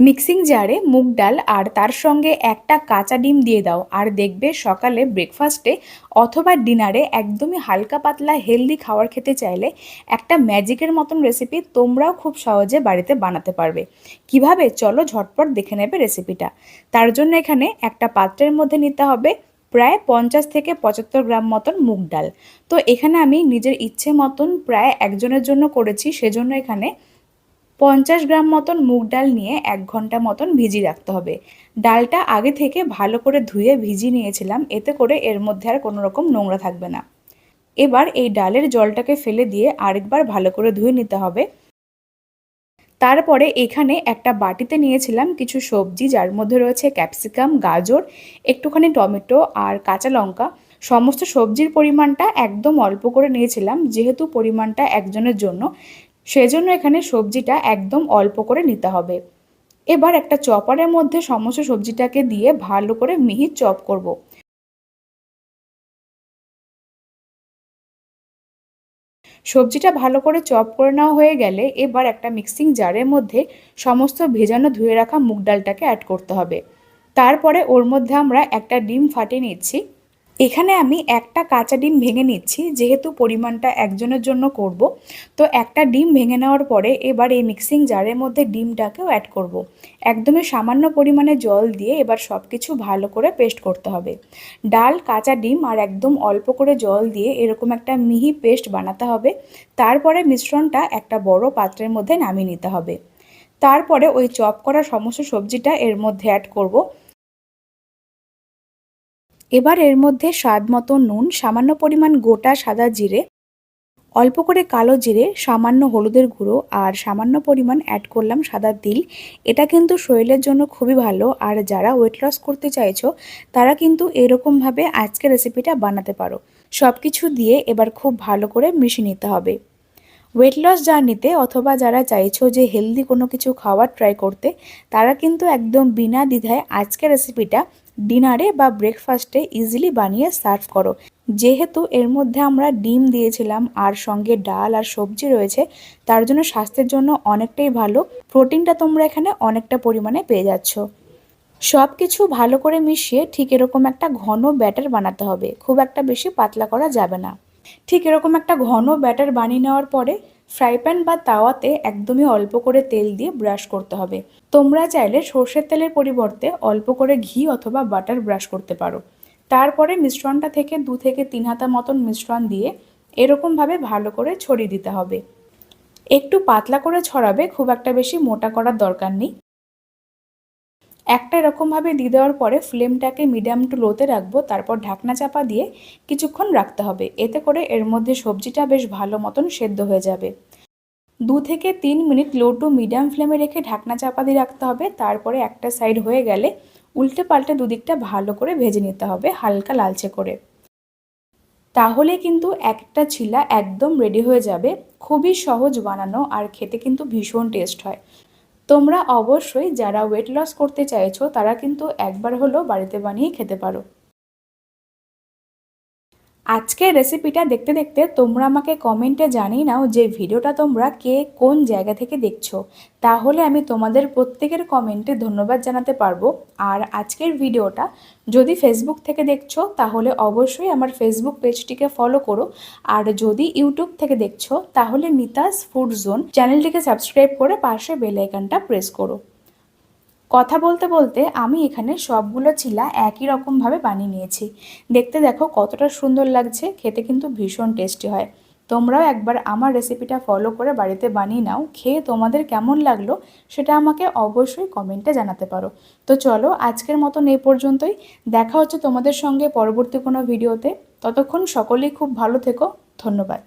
Mixing জারে মুগ ডাল আর তার সঙ্গে একটা কাঁচা ডিম দিয়ে দাও আর দেখবে সকালে ব্রেকফাস্টে অথবা ডিনারে একদমই হালকা পাতলা হেলদি খাবার খেতে চাইলে একটা ম্যাজিকের মতন রেসিপি তোমরাও খুব সহজে বাড়িতে বানাতে পারবে। কীভাবে? চলো ঝটপট দেখে নেবে রেসিপিটা তার জন্য এখানে একটা পাত্রের মধ্যে নিতে হবে প্রায় পঞ্চাশ থেকে পঁচাত্তর গ্রাম মতন মুগ ডাল। তো এখানে আমি নিজের ইচ্ছে মতন প্রায় একজনের জন্য করেছি, সেজন্য এখানে পঞ্চাশ গ্রাম মতন মুগ ডাল নিয়ে এক ঘণ্টা মতন ভিজিয়ে রাখতে হবে। ডালটা আগে থেকে ভালো করে ধুয়ে ভিজিয়ে নিয়েছিলাম, এতে করে এর মধ্যে আর কোনো রকম নোংরা থাকবে না। এবার এই ডালের জলটাকে ফেলে দিয়ে আরেকবার ভালো করে ধুয়ে নিতে হবে। তারপরে এখানে একটা বাটিতে নিয়েছিলাম কিছু সবজি, যার মধ্যে রয়েছে ক্যাপসিকাম, গাজর, একটুখানি টমেটো আর কাঁচা লঙ্কা। সমস্ত সবজির পরিমাণটা একদম অল্প করে নিয়েছিলাম, যেহেতু পরিমাণটা একজনের জন্য। সেজন্য এখানে সবজিটা একদম অল্প করে নিতে হবে। এবার একটা চপারের মধ্যে সমস্ত সবজিটাকে দিয়ে ভালো করে মিহি চপ করব। সবজিটা ভালো করে চপ করে নেওয়া হয়ে গেলে এবার একটা মিক্সিং জারের মধ্যে সমস্ত ভেজানো ধুয়ে রাখা মুগ ডালটাকে অ্যাড করতে হবে। তারপরে ওর মধ্যে আমরা একটা ডিম ফাটিয়ে নিচ্ছি। এখানে আমি একটা কাঁচা ডিম ভেঙে নিচ্ছি, যেহেতু পরিমাণটা একজনের জন্য করব। তো একটা ডিম ভেঙে নেওয়ার পরে এবার এই মিক্সিং জারের মধ্যে ডিমটাকেও অ্যাড করব। একদমই সামান্য পরিমাণে জল দিয়ে এবার সব কিছু ভালো করে পেস্ট করতে হবে। ডাল, কাঁচা ডিম আর একদম অল্প করে জল দিয়ে এরকম একটা মিহি পেস্ট বানাতে হবে। তারপরে মিশ্রণটা একটা বড় পাত্রের মধ্যে নামিয়ে নিতে হবে। তারপরে ওই চপ করা সমস্ত সবজিটা এর মধ্যে অ্যাড করব। এবার এর মধ্যে স্বাদ মতো নুন, সামান্য পরিমাণ গোটা সাদা জিরে, অল্প করে কালো জিরে, সামান্য হলুদের গুঁড়ো আর সামান্য পরিমাণ অ্যাড করলাম সাদা তিল। এটা কিন্তু শরীরের জন্য খুবই ভালো আর যারা ওয়েট লস করতে চাইছো, তারা কিন্তু এরকমভাবে আজকে রেসিপিটা বানাতে পারো। সব কিছু দিয়ে এবার খুব ভালো করে মিশিয়ে নিতে হবে। ওয়েট লস জার্নিতে অথবা যারা চাইছো যে হেলদি কোনো কিছু খাওয়ার ট্রাই করতে, তারা কিন্তু একদম বিনা দ্বিধায় আজকের রেসিপিটা ডিনারে বা ব্রেকফাস্টে ইজিলি বানিয়ে সার্ভ করো। যেহেতু এর মধ্যে আমরা ডিম দিয়েছিলাম, আর সঙ্গে ডাল আর সবজি রয়েছে, তার জন্য স্বাস্থ্যের জন্য অনেকটাই ভালো। প্রোটিনটা তোমরা এখানে অনেকটা পরিমাণে পেয়ে যাচ্ছ। সব কিছু ভালো করে মিশিয়ে ঠিক এরকম একটা ঘন ব্যাটার বানাতে হবে। খুব একটা বেশি পাতলা করা যাবে না। ঠিক এরকম একটা ঘন ব্যাটার বানিয়ে নেওয়ার পরে ফ্রাই প্যান বা তাওয়াতে একদমই অল্প করে তেল দিয়ে ব্রাশ করতে হবে। তোমরা চাইলে সর্ষের তেলের পরিবর্তে অল্প করে ঘি অথবা বাটার ব্রাশ করতে পারো। তারপরে মিশ্রণটা থেকে দু থেকে তিন হাতা মতন মিশ্রণ দিয়ে এরকমভাবে ভালো করে ছড়িয়ে দিতে হবে। একটু পাতলা করে ছড়াবে খুব একটা বেশি মোটা করার দরকার নেই। একটা এরকমভাবে দিয়ে দেওয়ার পরে ফ্লেমটাকে মিডিয়াম টু লোতে রাখব, তারপর ঢাকনা চাপা দিয়ে কিছুক্ষণ রাখতে হবে। এতে করে এর মধ্যে সবজিটা বেশ ভালো মতন সেদ্ধ হয়ে যাবে। দু থেকে তিন মিনিট লো টু মিডিয়াম ফ্লেমে রেখে ঢাকনা চাপা দিয়ে রাখতে হবে। তারপরে একটা সাইড হয়ে গেলে উল্টে পাল্টে দুদিকটা ভালো করে ভেজে নিতে হবে হালকা লালচে করে। তাহলে কিন্তু একটা ছিলা একদম রেডি হয়ে যাবে। খুবই সহজ বানানো আর খেতে কিন্তু ভীষণ টেস্ট হয়। তোমরা অবশ্যই যারা ওয়েট লস করতে চাইছো, তারা কিন্তু একবার হলেও বাড়িতে বানিয়ে খেতে পারো। আজকের রেসিপিটা দেখতে দেখতে তোমরা আমাকে কমেন্টে জানিয়ে নাও যে ভিডিওটা তোমরা কে কোন জায়গা থেকে দেখছ। তাহলে আমি তোমাদের প্রত্যেকের কমেন্টে ধন্যবাদ জানাতে পারব। আর আজকের ভিডিওটা যদি ফেসবুক থেকে দেখছ, তাহলে অবশ্যই আমার ফেসবুক পেজটিকে ফলো করো। আর যদি ইউটিউব থেকে দেখছ, তাহলে নিতাস ফুড জোন চ্যানেলটিকে সাবস্ক্রাইব করে পাশে বেল আইকনটা প্রেস করো। কথা বলতে বলতে আমি এখানে সবগুলো চিলা একই রকমভাবে বানিয়ে নিয়েছি। দেখতে দেখো কতটা সুন্দর লাগছে, খেতে কিন্তু ভীষণ টেস্টি হয়। তোমরাও একবার আমার রেসিপিটা ফলো করে বাড়িতে বানিয়ে নাও, খেয়ে তোমাদের কেমন লাগল সেটা আমাকে অবশ্যই কমেন্টে জানাতে পারো। তো চলো আজকের মতন এই পর্যন্তই, দেখা হচ্ছে তোমাদের সঙ্গে পরবর্তী কোনো ভিডিওতে ততক্ষণ সকলেই খুব ভালো থেকো, ধন্যবাদ।